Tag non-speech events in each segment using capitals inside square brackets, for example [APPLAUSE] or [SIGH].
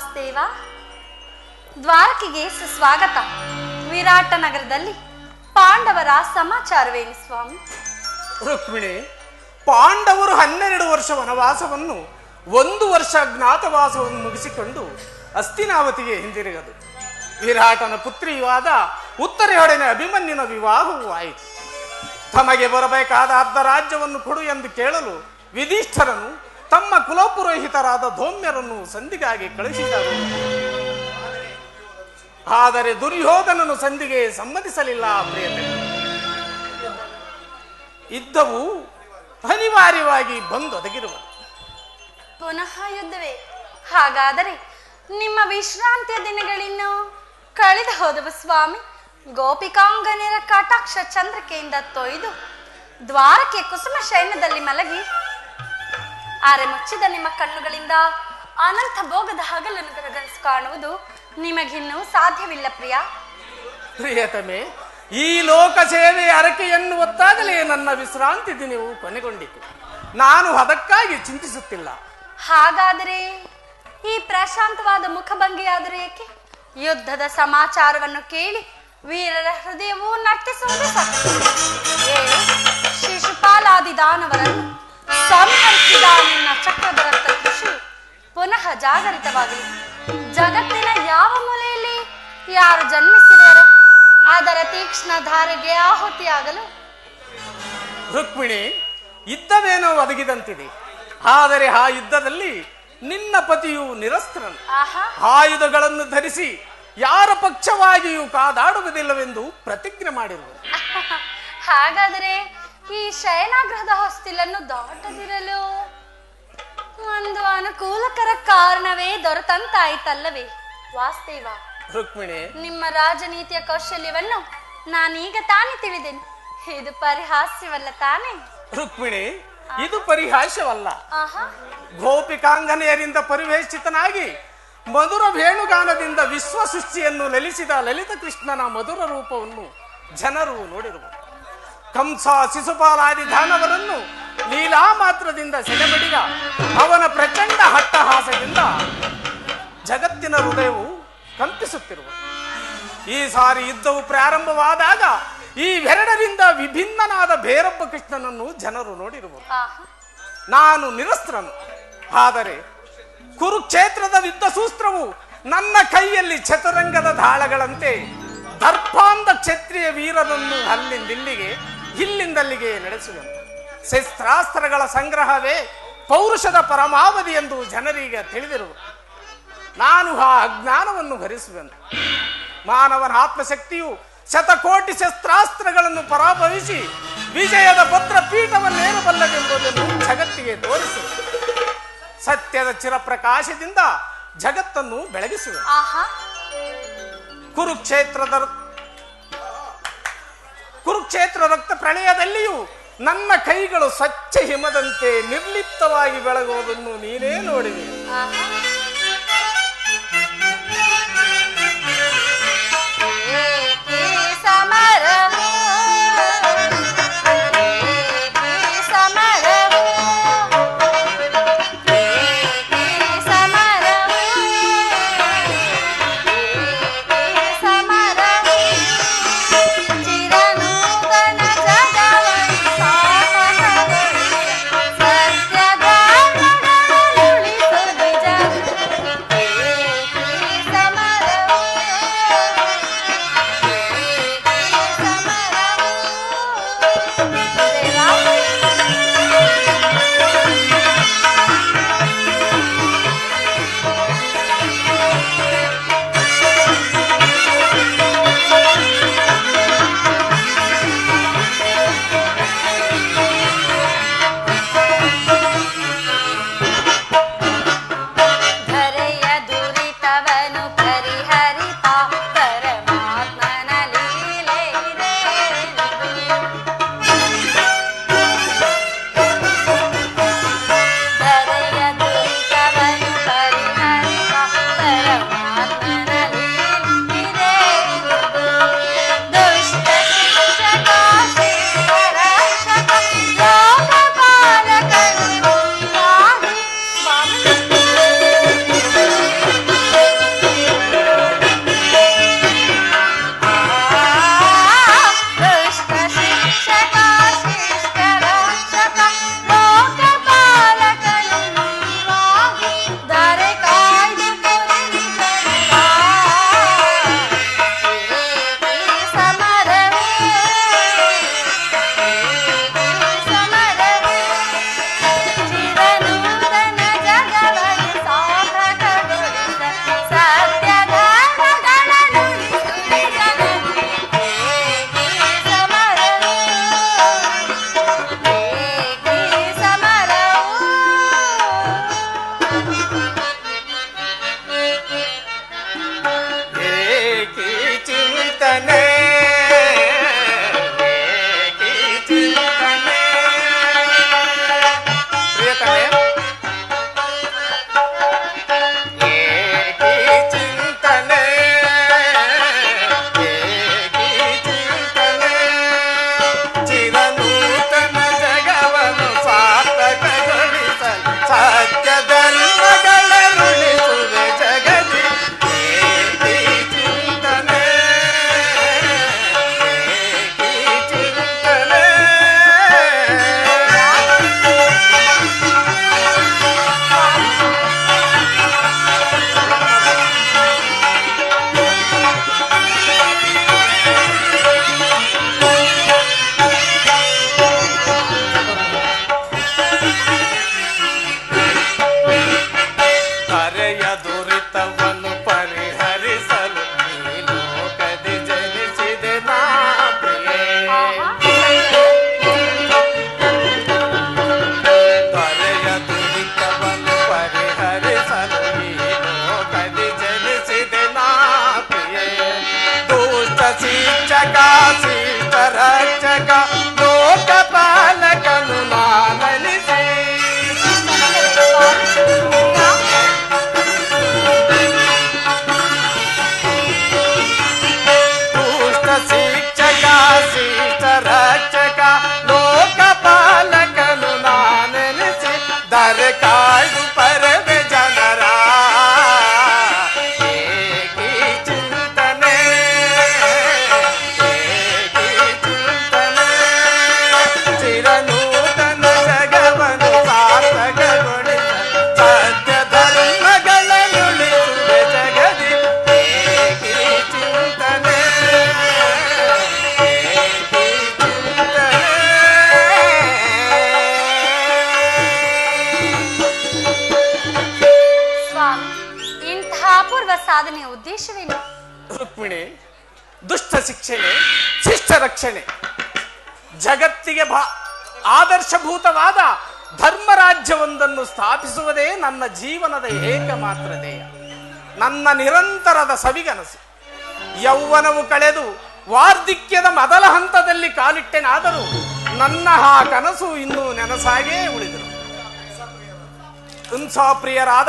ವಾಸ್ತೇವ ದ್ವಾರಕೆಗೆ ಸುಸ್ವಾಗತ. ವಿರಾಟ ನಗರದಲ್ಲಿ ಪಾಂಡವರ ಸಮಾಚಾರವೇನು ಸ್ವಾಮಿ? ರುಕ್ಮಿಣಿ, ಪಾಂಡವರು ಹನ್ನೆರಡು ವರ್ಷ ವನವಾಸವನ್ನು, ಒಂದು ವರ್ಷ ಜ್ಞಾತವಾಸವನ್ನು ಮುಗಿಸಿಕೊಂಡು ಅಸ್ತಿನಾವತಿಗೆ ಹಿಂದಿರುಗದು. ವಿರಾಟನ ಪುತ್ರಿಯುವಾದ ಉತ್ತರೆಯೊಡನೆ ಅಭಿಮನ್ಯನ ವಿವಾಹವೂ ಆಯಿತು. ತಮಗೆ ಬರಬೇಕಾದ ಅರ್ಧ ರಾಜ್ಯವನ್ನು ಕೊಡು ಎಂದು ಕೇಳಲು ವಿಧಿಷ್ಠರನು ತಮ್ಮ ಕುಲಪುರೋಹಿತರಾದ ಧೌಮ್ಯರನ್ನು ಸಂಧಿಗಾಗಿ ಕಳುಹಿಸಿದರು. ಆದರೆ ದುರ್ಯೋಧನನು ಸಂಧಿಗೆ ಸಮ್ಮತಿಸಲಿಲ್ಲ, ಪ್ರಿಯತೆ. ಯುದ್ಧವು ಅನಿವಾರ್ಯವಾಗಿ ಬಂದು ಒದಗಿರುವ ಪುನಃ ಯುದ್ಧವೇ. ಹಾಗಾದರೆ ನಿಮ್ಮ ವಿಶ್ರಾಂತಿಯ ದಿನಗಳಿನ್ನು? ಕಳೆದು ಹೋದವು ಸ್ವಾಮಿ, ಗೋಪಿಕಾಂಗನೇರ ಕಟಾಕ್ಷ ಚಂದ್ರಿಕೆಯಿಂದ ತೊಯ್ದು ದ್ವಾರಕ್ಕೆ ಕುಸುಮ ಶಯನದಲ್ಲಿ ಮಲಗಿ ಆರೆ ಮುಚ್ಚಿದ ನಿಮ್ಮ ಕಣ್ಣುಗಳಿಂದ ಅನಂತ ಭೋಗದ ಹಗಲನ್ನು ಕನಸು ಕಾಣುವುದು ನಿಮಗಿನ್ನೂ ಸಾಧ್ಯವಿಲ್ಲ ಪ್ರಿಯ. ಪ್ರಿಯತಮೆ ಈ ಲೋಕ ಸೇವೆಯ ಹರಕೆಯನ್ನು ಒತ್ತಾಗಲೇ ನನ್ನ ವಿಶ್ರಾಂತಿ ದಿನವು ಕೊನೆಗೊಂಡಿತು. ನಾನು ಅದಕ್ಕಾಗಿ ಚಿಂತಿಸುತ್ತಿಲ್ಲ. ಹಾಗಾದರೆ ಈ ಪ್ರಶಾಂತವಾದ ಮುಖಭಂಗಿಯಾದರೆ ಏಕೆ? ಯುದ್ಧದ ಸಮಾಚಾರವನ್ನು ಕೇಳಿ ವೀರರ ಹೃದಯವು ನರ್ತಿಸುವುದು ಸತ್ಯ ಶಿಶುಪಾಲಾದಿ ದಾನವರನ್ನು ಸಂಹರಿಸಿದ ನಿನ್ನ ಚಕ್ರಭರತ ಕೃಷಿ ಪುನಃ ಜಾಗರಿತವಾಗಲಿ ಜಗತ್ತಿನ ಯಾವ ಮೂಲೆಯಲ್ಲಿ ಯಾರು ಜನ್ಮಿಸಿರುವರೋ ಅದರ ತೀಕ್ಷ್ಣ ಧಾರೆಗೆ ಆಹುತಿಯಾಗಲು. ರುಕ್ಮಿಣಿ ಯುದ್ಧವೇನೋ ಒದಗಿದಂತಿದೆ. ಆದರೆ ಆ ಯುದ್ಧದಲ್ಲಿ ನಿನ್ನ ಪತಿಯು ನಿರಸ್ತ್ರನು. ಆಹಾ. ಆಯುಧಗಳನ್ನು ಧರಿಸಿ ಯಾರ ಪಕ್ಷವಾಗಿಯೂ ಕಾದಾಡುವುದಿಲ್ಲವೆಂದು ಪ್ರತಿಜ್ಞೆ ಮಾಡಿರುವುದು [LAUGHS] ಹಾಗಾದರೆ ಈ ಶಯನಾಗ್ರಹದ ಹೊಸ್ತಿಲನ್ನು ದಾಟದಿರಲು? ಒಂದು ಅನುಕೂಲಕರ ಕಾರಣವೇ ದೊರೆತಂತಾಯ್ತಲ್ಲವೇ? ವಾಸ್ತೇವ. ರುಕ್ಮಿಣಿ. ನಿಮ್ಮ ರಾಜನೀತಿಯ ಕೌಶಲ್ಯವನ್ನು ನಾನೀಗ ತಾನೇ ತಿಳಿದೆನು. ಇದು ಪರಿಹಾಸ್ಯವಲ್ಲ ತಾನೇ? ರುಕ್ಮಿಣಿ ಇದು ಪರಿಹಾಸ್ಯವಲ್ಲ. ಆಹಾ. ಗೋಪಿಕಾಂಗನೆಯರಿಂದ ಪರಿವೇಷಿತನಾಗಿ ಮಧುರ ವೇಣುಗಾನದಿಂದ ವಿಶ್ವ ಸೃಷ್ಟಿಯನ್ನು ಲಲಿಸಿದ ಲಲಿತ ಕೃಷ್ಣನ ಮಧುರ ರೂಪವನ್ನು ಜನರು ನೋಡಿರುವರು. ಕಂಸ ಶಿಶುಪಾಲಾದಿ ಧಾನವರನ್ನು ಲೀಲಾ ಮಾತ್ರದಿಂದ ಸೆಳೆಬಡಿದ ಅವನ ಪ್ರಚಂಡ ಹಟ್ಟಹಾಸದಿಂದ ಜಗತ್ತಿನ ಹೃದಯವು ಕಂಪಿಸುತ್ತಿರುವ ಈ ಸಾರಿ ಯುದ್ಧವು ಪ್ರಾರಂಭವಾದಾಗ ಈ ಎರಡರಿಂದ ವಿಭಿನ್ನನಾದ ಭೈರಪ್ಪ ಕೃಷ್ಣನನ್ನು ಜನರು ನೋಡಿರುವರು. ನಾನು ನಿರಸ್ತ್ರನು. ಆದರೆ ಕುರುಕ್ಷೇತ್ರದ ಯುದ್ಧ ಸೂತ್ರವು ನನ್ನ ಕೈಯಲ್ಲಿ ಚತುರಂಗದ ದಾಳಗಳಂತೆ ದರ್ಪಾಂಧ ಕ್ಷತ್ರಿಯ ವೀರರನ್ನು ಅಲ್ಲಿಂದಿಲ್ಲಿಗೆ ಇಲ್ಲಿಂದಲ್ಲಿಗೆ ನಡೆಸುವ ಶಸ್ತ್ರಾಸ್ತ್ರಗಳ ಸಂಗ್ರಹವೇ ಪೌರುಷದ ಪರಮಾವಧಿ ಎಂದು ಜನರಿಗೆ ತಿಳಿದಿರುವ ನಾನು ಆ ಅಜ್ಞಾನವನ್ನು ಭರಿಸುವೆನು. ಮಾನವನ ಆತ್ಮಶಕ್ತಿಯು ಶತಕೋಟಿ ಶಸ್ತ್ರಾಸ್ತ್ರಗಳನ್ನು ಪರಾಭವಿಸಿ ವಿಜಯದ ಭದ್ರ ಪೀಠವನ್ನೇರಬಲ್ಲದೆಂಬುದನ್ನು ಜಗತ್ತಿಗೆ ತೋರಿಸು ಸತ್ಯದ ಚಿರಪ್ರಕಾಶದಿಂದ ಜಗತ್ತನ್ನು ಬೆಳಗಿಸುವೆ ಕುರುಕ್ಷೇತ್ರದ ಕುರುಕ್ಷೇತ್ರ ರಕ್ತ ಪ್ರಳಯದಲ್ಲಿಯೂ ನನ್ನ ಕೈಗಳು ಸ್ವಚ್ಛ ಹಿಮದಂತೆ ನಿರ್ಲಿಪ್ತವಾಗಿ ಬೆಳಗುವುದನ್ನು ನೀನೇ ನೋಡಿದೆ. ಆದರ್ಶಭೂತವಾದ ಧರ್ಮರಾಜ್ಯವೊಂದನ್ನು ಸ್ಥಾಪಿಸುವುದೇ ನನ್ನ ಜೀವನದ ಏಕಮಾತ್ರ ಧ್ಯೇಯ. ನನ್ನ ನಿರಂತರದ ಸವಿಗನಸು. ಯೌವನವು ಕಳೆದು ವಾರ್ಧಿಕ್ಯದ ಮೊದಲ ಹಂತದಲ್ಲಿ ಕಾಲಿಟ್ಟೆನಾದರೂ ನನ್ನ ಆ ಕನಸು ಇನ್ನೂ ನೆನಸಾಗೇ ಉಳಿದರು. ಪ್ರಿಯರಾದ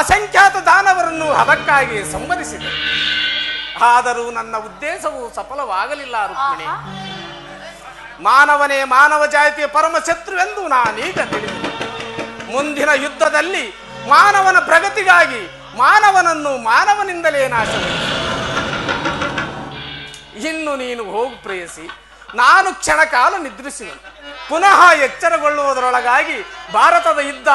ಅಸಂಖ್ಯಾತ ದಾನವರನ್ನು ಅದಕ್ಕಾಗಿ ಸಂವರಿಸಿದರು ಆದರೂ ನನ್ನ ಉದ್ದೇಶವು ಸಫಲವಾಗಲಿಲ್ಲ, ರುಕ್ಮಿಣಿ. ಮಾನವನೇ ಮಾನವ ಜಾತಿಯ ಪರಮ ಶತ್ರುವೆಂದು ನಾನೀಗ ತಿಳಿದಿದೆ ಮುಂದಿನ ಯುದ್ಧದಲ್ಲಿ ಮಾನವನ ಪ್ರಗತಿಗಾಗಿ ಮಾನವನನ್ನು ಮಾನವನಿಂದಲೇ ನಾಶ ಇನ್ನು ನೀನು ಹೋಗು ಪ್ರೇಯಸಿ. ನಾನು ಕ್ಷಣಕಾಲ ನಿದ್ರಿಸುವೆನು. ಪುನಃ ಎಚ್ಚರಗೊಳ್ಳುವುದರೊಳಗಾಗಿ ಭಾರತದ ಯುದ್ಧ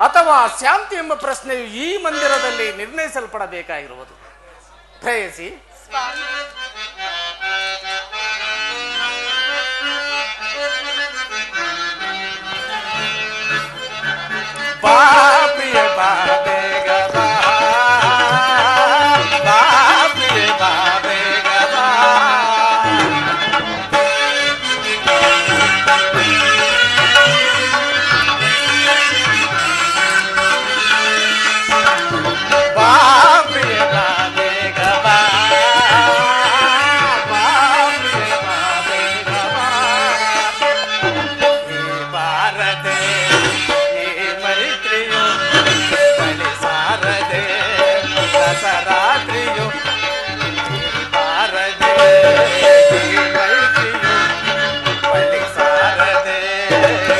ಅಥವಾ ಶಾಂತಿ ಎಂಬ ಪ್ರಶ್ನೆಯು ಈ ಮಂದಿರದಲ್ಲಿ ನಿರ್ಣಯಿಸಲ್ಪಡಬೇಕಾಗಿರುವುದು. ಪ್ರೇಯಸಿ. ಸ್ವಾಮಿ Hey.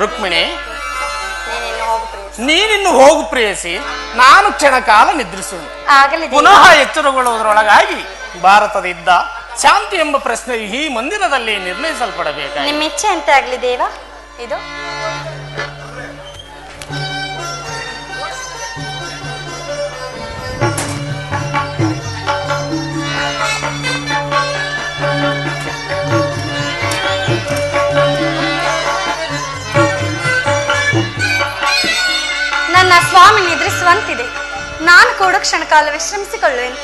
ರುಕ್ಮಿಣಿ ನೀನಿನ್ನು ಹೋಗು ಪ್ರಿಯಸಿ. ನೀನಿನ್ನು ಹೋಗು ಪ್ರೇಯಸಿ. ನಾನು ಕ್ಷಣ ಕಾಲ ನಿದ್ರಿಸುವೆ ಆಗಲಿ ದೇವ. ಪುನಃ ಎಚ್ಚರಗೊಳ್ಳುವುದರೊಳಗಾಗಿ ಭಾರತದ ಇದ್ದ ಶಾಂತಿ ಎಂಬ ಪ್ರಶ್ನೆ ಈ ಮಂದಿರದಲ್ಲಿ ನಿರ್ಣಯಿಸಲ್ಪಡಬೇಕು ನಿಮ್ಮ ಇಚ್ಛೆ ಅಂತ ಆಗ್ಲಿ ದೇವ. ಇದು ಸ್ವಾಮಿ ನಿದ್ರಿಸುವಂತಿದೆ. ನಾನು ಕೂಡ ಕ್ಷಣಕಾಲ ವಿಶ್ರಮಿಸಿಕೊಳ್ಳುವೆನು